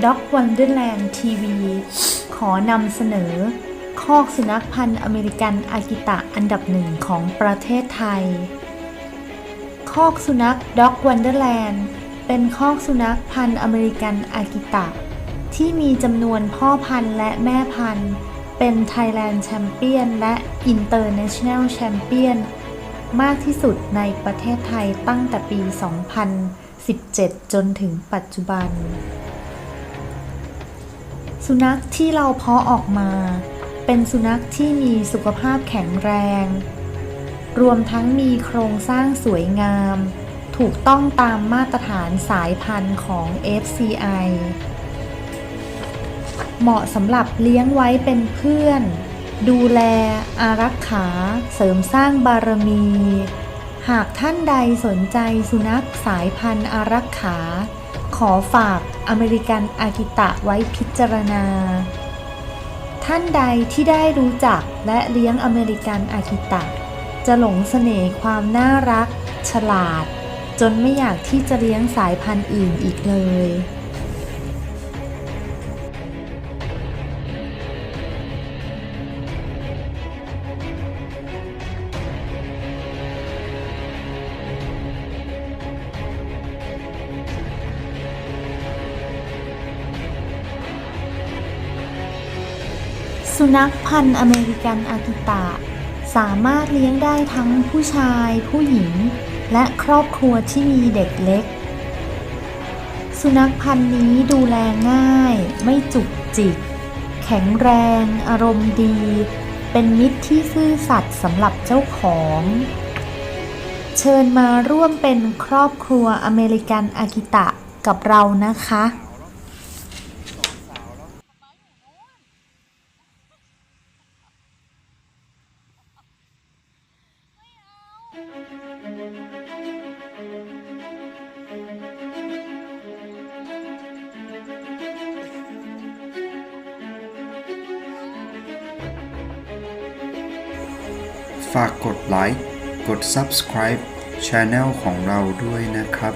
Dog Wonderland TV ขอนำเสนอ คอกสุนัขพันธุ์อเมริกันอากิตะอันดับหนึ่งของประเทศไทย คอกสุนัข Dog Wonderland เป็นคอกสุนัขพันธุ์อเมริกันอากิตะ ที่มีจำนวนพ่อพันธุ์และแม่พันธุ์ เป็น Thailand Champion และ International Champion มากที่สุดในประเทศไทยตั้งแต่ปี 2017 จนถึงปัจจุบัน สุนัขที่เราเพาะออกมา เป็นสุนัขที่มีสุขภาพแข็งแรง รวมทั้งมีโครงสร้างสวยงาม ถูกต้องตามมาตรฐานสายพันธุ์ของ FCI เหมาะสำหรับเลี้ยงไว้เป็นเพื่อน ดูแล อารักขา เสริมสร้างบารมี หากท่านใดสนใจสุนัขสายพันธุ์อารักขา อฝากอเมริกันอากิตะไว้พิจารณา ท่านใดที่ได้รู้จักและเลี้ยงอเมริกันอากิตะ จะหลงเสน่ห์ความน่ารัก ฉลาด จนไม่อยากที่จะเลี้ยงสายพันธุ์อื่นอีกเลย สุนัขพันธุ์อเมริกันอากิตะ สามารถเลี้ยงได้ทั้งผู้ชาย ผู้หญิง และครอบครัวที่มีเด็กเล็ก สุนัขพันธุ์นี้ดูแลง่าย ไม่จุกจิก แข็งแรง อารมณ์ดี เป็นมิตรที่ซื่อสัตย์สำหรับเจ้าของ เชิญมาร่วมเป็นครอบครัวอเมริกันอากิตะกับเรานะคะ ฝากกดไลค์ กด Subscribe Channel ของเราด้วยนะครับ